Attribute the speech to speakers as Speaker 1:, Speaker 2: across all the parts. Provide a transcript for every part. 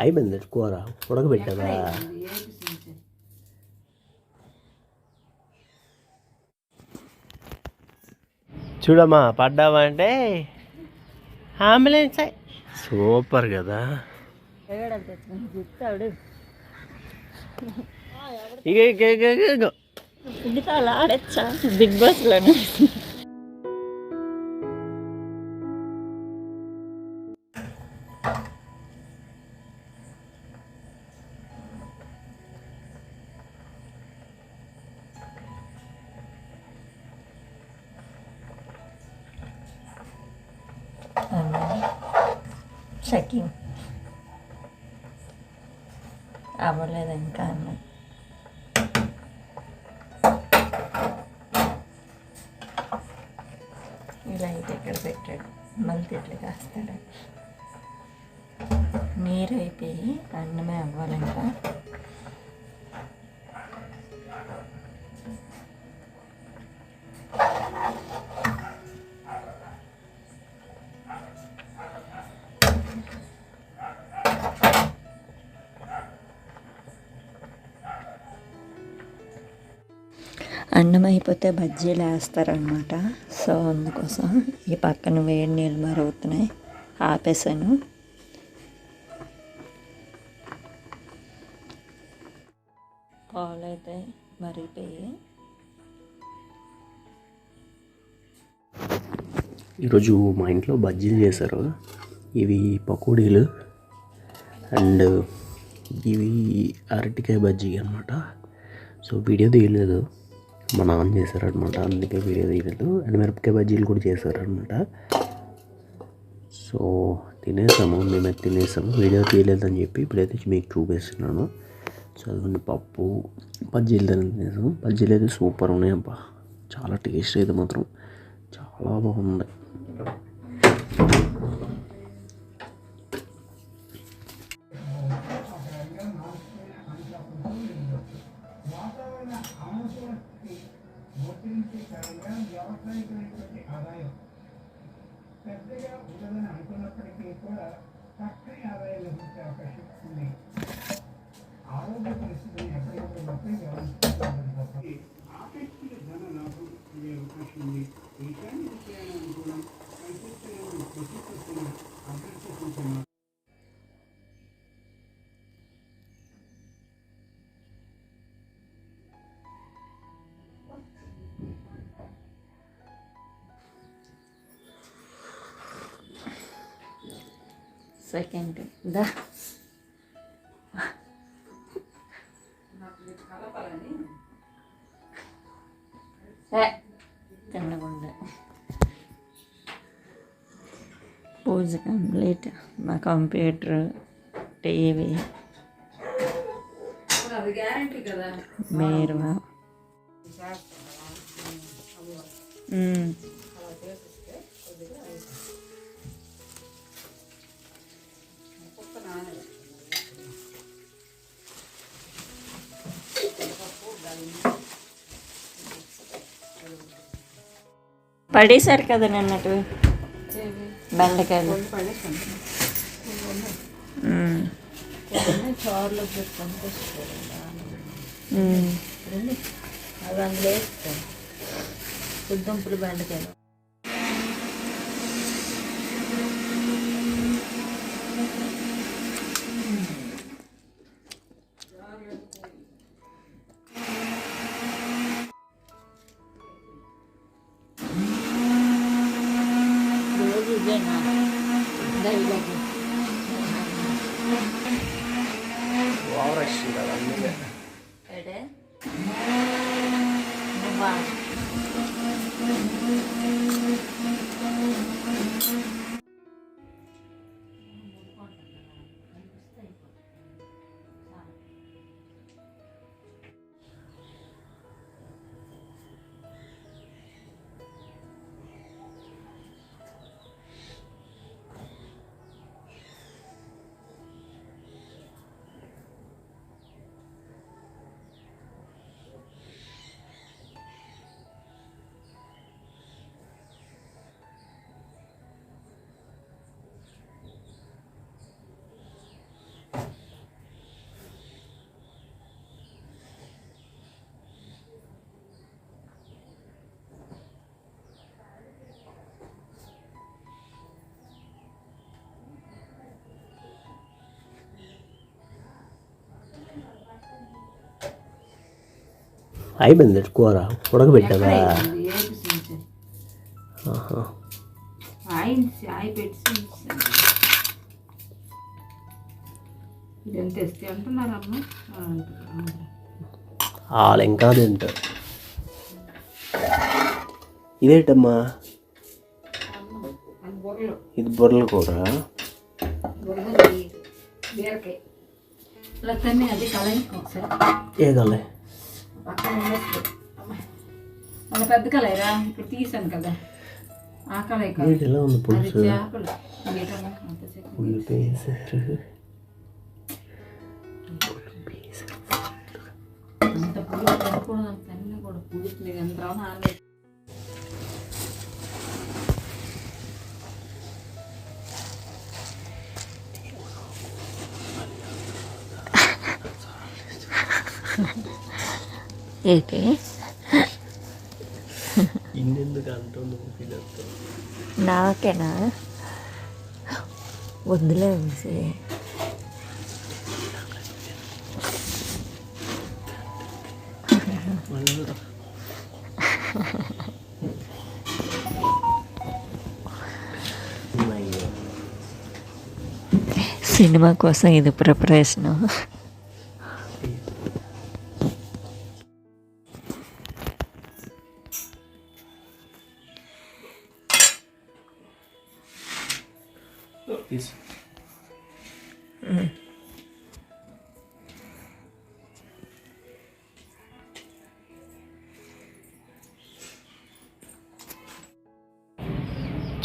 Speaker 1: అయిపోయింది కూర ఉడకబెట్టావా? చూడమ్మా పడ్డావా అంటే? అంబులెన్స్ సూపర్ కదా. ఇక ఇక ఇక ఇక, ఇక
Speaker 2: ఇంకా అలా ఆడచ్చా బిగ్ బాస్లోనే చెకింగ్ అవ్వలేదు ఇంకా అన్న ఇలా అయితే ఇక్కడ పెట్టాడు మళ్ళీ ఇట్లా కాస్తాడు నీరు అయిపోయి అన్నమే అవ్వాలి ఇంకా అన్నం అయిపోతే బజ్జీలు వేస్తారనమాట సో అందుకోసం ఈ పక్కన వేడి నీళ్ళు మరుగుతున్నాయి ఆపేసాను. పాలు అయితే మరిగిపోయి.
Speaker 1: ఈరోజు మా ఇంట్లో బజ్జీలు చేశారు. ఇవి పకోడీలు అండ్ ఇవి అరటికాయ బజ్జీ అనమాట సో వీడియో తీయలేదు. మా నాన్న చేశారనమాట అందుకే వీడియో తీయలేదు. అండ్ మిరపకాయ బజ్జీలు కూడా చేశారనమాట సో తినేసాము. మేమైతే తినేసాము. వీడియో తీయలేదని చెప్పి ఇప్పుడైతే మీకు చూపిస్తున్నాను. సో అదిగోండి పప్పు. బజ్జీలు తినేసాము. బజ్జీలు అయితే సూపర్ ఉన్నాయి అబ్బా. చాలా టేస్ట్ అయితే మాత్రం చాలా బాగుంది ಕೂಡ ಸಕ್ಕರೆ ಆದಾಯ ಲಭಿಸಿದ ಅವಕಾಶ ಇದೆ
Speaker 2: సెకండ్. దా. తినకుండా. పూజ కంప్లీట్ మా కంప్యూటర్ టీవీ. బీరువా పడేశారు కదా నిన్నటి బెండకాయలు.
Speaker 3: చారులో పెట్టుకొని
Speaker 2: మ్మ్.
Speaker 3: అవి అందులో వేస్తాం బెండకాయలు. రోజు ఇదేనా డైలాగ్
Speaker 1: ఓవర్ యాక్షన్ కదా అందుకే
Speaker 3: ఎడే నువ్వా
Speaker 1: అయిపోయింది కూర ఉడకబెట్టావా
Speaker 2: ఏపిసింది అమ్మ? ఆ, అంటున్నారు.
Speaker 1: వాళ్ళు ఇంకా తింటారు ఇదేంటమ్మా? ఇది బుర్రల కూర?
Speaker 2: ఒకసారి.
Speaker 1: ఏ కలే.
Speaker 2: మన పెద్ద కలయరా ఇప్పుడు తీసాను కదా ఆ కలయి కాదు
Speaker 1: ఏంటి ఎలా ఉంది
Speaker 2: అది
Speaker 1: పులుసు
Speaker 2: చేపలు వీటల్లో అంత చెక్క
Speaker 1: ఉల్లిపాయ వేసారు
Speaker 2: అంత పులుసు తినకూడదు అంత అన్నీ కూడా పులుసు ఎంత రావు ఆన్లైన్
Speaker 3: ఏంటి
Speaker 1: ఇన్నెందుకు అంటుంది ఫీల్ అవుతావు
Speaker 3: నాకేనా వద్దులే వంశీ
Speaker 1: అయ్యో
Speaker 3: సినిమా కోసం ఇది ప్రిపరేషను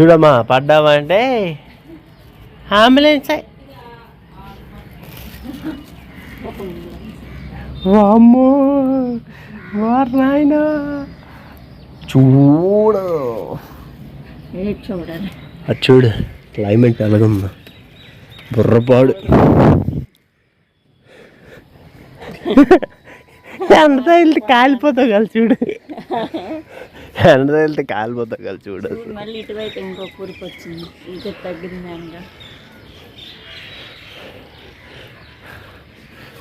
Speaker 1: చూడమ్మా పడ్డావా అంటే? అంబులెన్స్. వామ్మో వారు నాయన. చూడు. అది చూడు క్లైమేట్ ఎలాగుందో. బుర్రపాడు. తగిలితే కాలిపోతావు కలిసి చూడు. ఎండ తగిలితే కాలిపోతావు కలిసి చూడు అసలు.
Speaker 2: మళ్ళీ ఇటువైపు ఇంకో పురుపు వచ్చింది ఇంకా తగ్గింది అనగా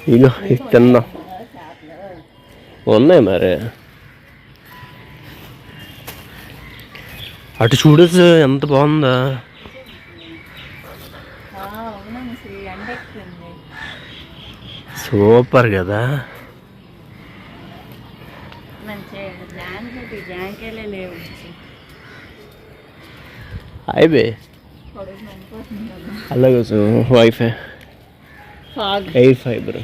Speaker 1: ఇగో ఇది తిందాం ఉన్నాయి మరి అటు చూడచ్చు ఎంత బాగుందా
Speaker 2: అవునండి ఎండ ఎక్కుంది
Speaker 1: సూపర్ కదా
Speaker 2: లేవు.
Speaker 1: అయిపోయి.
Speaker 2: పొడుగు మండిపోతుంది కదా
Speaker 1: అలాగే wifi
Speaker 2: fog
Speaker 1: air fiber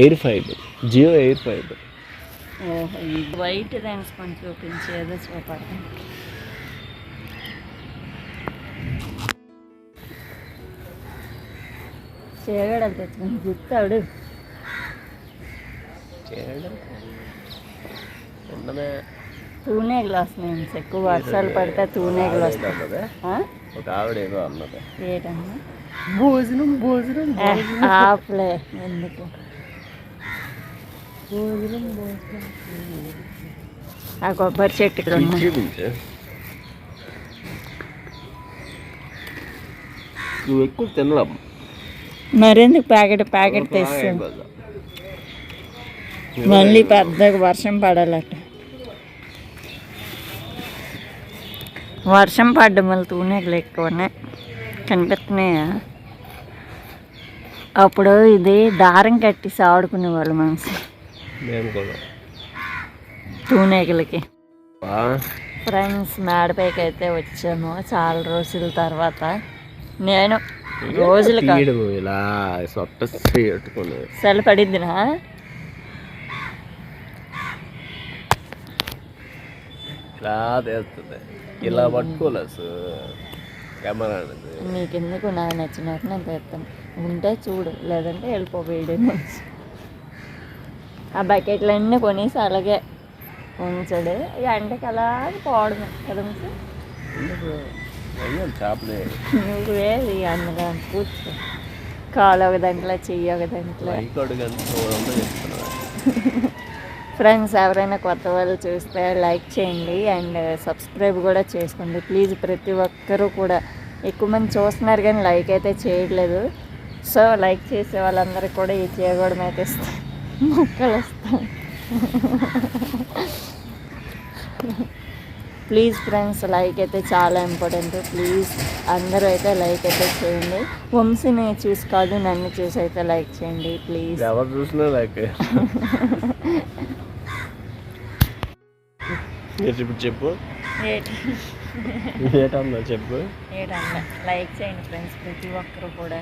Speaker 1: air fiber Jio air fiber
Speaker 2: ఓహో వైట్ రైన్స్ కొని చూపించి ఏదో చూపడతాం. చేయగడలు తెచ్చుకొని గుర్తాడు
Speaker 1: ఉండమే.
Speaker 2: తూనేగులు వస్తున్నాయి ఎక్కువ వర్షాలు పడితే తూనేగులు వస్తాయి ఆ?
Speaker 1: ఒక ఆవిడ ఏదో అన్నది.
Speaker 2: ఏటన్నా
Speaker 1: భోజనం భోజనం
Speaker 2: ఆపులే ఎందుకు? ఆ కొబ్బరి చెట్టు ఇక్కడ ఉంది
Speaker 1: చూపించు నువ్వు ఎక్కువ తినలేం
Speaker 2: మరెందుకు ప్యాకెట్ ప్యాకెట్ తెస్తాం మళ్ళీ పెద్దగా వర్షం పడాలట. వర్షం పడ్డం వల్ల తూనెగలు ఎక్కువనే కనిపిస్తున్నాయా? అప్పుడు ఇది దారం కట్టి సాడుకునే వాళ్ళు మనసు
Speaker 1: బా,
Speaker 2: ఫ్రెండ్స్ మేడపైకి అయితే వచ్చాము చాలా రోజుల తర్వాత. నేను రోజులు కాదు.
Speaker 1: ఇలా తీస్తుంది. ఇలా పట్టుకోలేదు కెమెరా అనేది.
Speaker 2: నీకెందుకు నాకు నచ్చినట్టు నేను తెస్తాను ఉంటే చూడు లేదంటే వెళ్ళిపో వీడియో నుంచి ఆ బకెట్లన్నీ కొనేసి అలాగే ఉంచాడు. ఇక ఎండకి అలాగే పోవడమే కదా
Speaker 1: చేపలే.
Speaker 2: నువ్వే అందులో కూర్చో. కాలు ఒక దాంట్లో చెయ్యి ఒక దాంట్లో. ఫ్రెండ్స్ ఎవరైనా కొత్త వాళ్ళు చూస్తే లైక్ చేయండి అండ్ సబ్స్క్రైబ్ కూడా చేసుకోండి. ప్లీజ్ ప్రతి ఒక్కరూ కూడా ఎక్కువ మంది చూస్తున్నారు కానీ లైక్ అయితే చేయట్లేదు. సో లైక్ చేసే వాళ్ళందరికీ కూడా ఈ చేయకూడదు అయితే ఇస్తాను మొక్కలు వస్తాయి. ప్లీజ్ ఫ్రెండ్స్ లైక్ అయితే చాలా ఇంపార్టెంట్ ప్లీజ్ అందరూ అయితే లైక్ అయితే చేయండి. వంశీని చూసి కాదు నన్ను చూసి అయితే లైక్ చేయండి. ప్లీజ్
Speaker 1: ఎవరు చూసినా లైక్ చెప్పు? చెప్పు? ఏటన్నా చెప్పు
Speaker 2: లైక్ చేయండి ఫ్రెండ్స్ ప్రతి ఒక్కరు కూడా.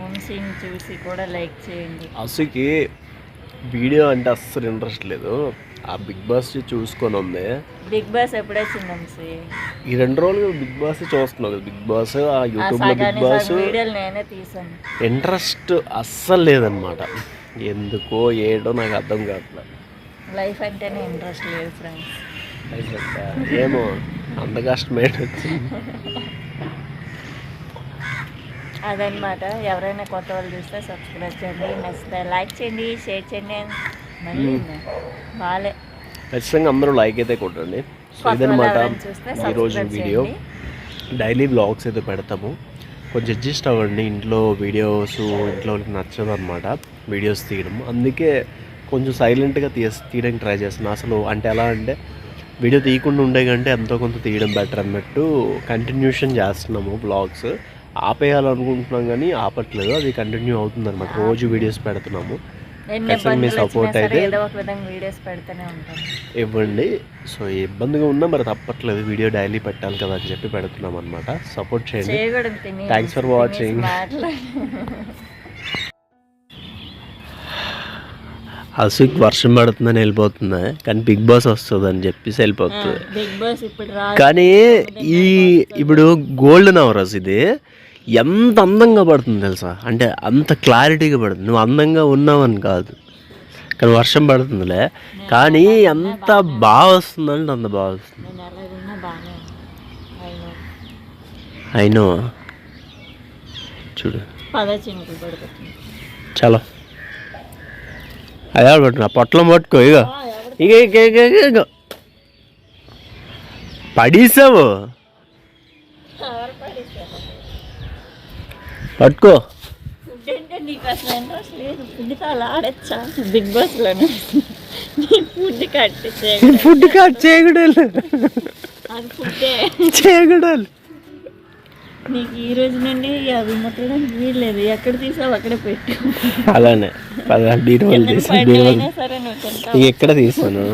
Speaker 2: వంశీని చూసి కూడా లైక్ చేయండి.
Speaker 1: అసుకి వీడియో అంటే అస్సలు ఇంట్రెస్ట్ లేదు. ఆ బిగ్ బాస్ చూసుకొని ఉంది.
Speaker 2: బిగ్ బాస్ ఎప్పుడే వచ్చింది వంశీ
Speaker 1: ఈ రెండు రోజులు బిగ్ బాస్ చూస్తున్నావు కదా. బిగ్ బాస్ ఆ యూట్యూబ్లో బిగ్ బాస్
Speaker 2: వీడియోలు నేనే తీసాను.
Speaker 1: ఇంట్రెస్ట్ అస్సలు లేదనమాట ఎందుకో ఏడో నాకు అర్థం కావట్లేదు
Speaker 2: లైఫ్ అంటేనే ఇంట్రెస్ట్ లేదు ఫ్రెండ్స్.
Speaker 1: ఏమో అంత కష్టమేట
Speaker 2: అదనమాట ఎవరైనా కొత్త వాళ్ళు చూస్తే సబ్స్క్రైబ్ చేయండి. నచ్చితే లైక్ చేయండి షేర్ చేయండి. బాలే.
Speaker 1: ఖచ్చితంగా అందరూ లైక్ అయితే కొట్టండి. సో ఇదనమాట ఈరోజు వీడియో. డైలీ బ్లాగ్స్ అయితే పెడతాము. కొంచెం అడ్జస్ట్ అవ్వండి. ఇంట్లో వీడియోస్ ఇంట్లో నచ్చదు అనమాట వీడియోస్ తీయడం. అందుకే కొంచెం సైలెంట్గా తీయ తీయడానికి ట్రై చేస్తున్నాను అసలు అంటే ఎలా అంటే వీడియో తీయకుండా ఉండే కంటే ఎంతో కొంత తీయడం బెటర్ అన్నట్టు కంటిన్యూషన్ చేస్తున్నాము బ్లాగ్స్ ఆపేయాలనుకుంటున్నాం కానీ ఆపట్లేదు. అది కంటిన్యూ అవుతుంది అనమాట రోజు వీడియోస్ పెడుతున్నాము. ఖచ్చితంగా మీ
Speaker 2: సరే
Speaker 1: అయితే- ఇవ్వండి. సో ఇబ్బందిగా ఉన్నా మరి తప్పట్లేదు. వీడియో డైలీ పెట్టాలి కదా అని చెప్పి పెడుతున్నాం అనమాట సపోర్ట్ చేయండి.
Speaker 2: తినేసి
Speaker 1: watching.
Speaker 2: మాట్లాడి.
Speaker 1: అసుకి వర్షం పడుతుందని వెళ్ళిపోతుంది? కానీ బిగ్ బాస్ వస్తుంది అని చెప్పేసి వెళ్ళిపోతుంది. కానీ ఈ ఇప్పుడు గోల్డెన్ అవర్స్ ఇది. ఎంత అందంగా పడుతుంది తెలుసా? అంటే అంత క్లారిటీగా పడుతుంది. నువ్వు అందంగా ఉన్నావని కాదు. కానీ వర్షం పడుతుందిలే. కానీ ఎంత బాగా వస్తుందంటే అంత బాగా వస్తుంది.
Speaker 2: అయినా
Speaker 1: చూడు. చలో. అదే పట్టు నా పొట్లం పట్టుకో ఇక ఇక ఇక ఇక పడేసావు పట్టుకో
Speaker 2: ఫుడ్ అంటే నీకు అసలు ఇంట్రెస్ట్ లేదు ఫుడ్తో అలా ఆడచ్చా? బిగ్ నీ ఫుడ్ కట్
Speaker 1: ఫుడ్
Speaker 2: అది ఫుడ్డే.
Speaker 1: చేయగడాలి
Speaker 2: నీకు ఈ రోజు నుండి అవి ముట్టడానికి వీల్లేదు. ఎక్కడ తీసావు అక్కడే పెట్టు.
Speaker 1: అలానే. పద బీరువాలు తీసి
Speaker 2: సరే నువ్వు
Speaker 1: ఎక్కడ తీసాను?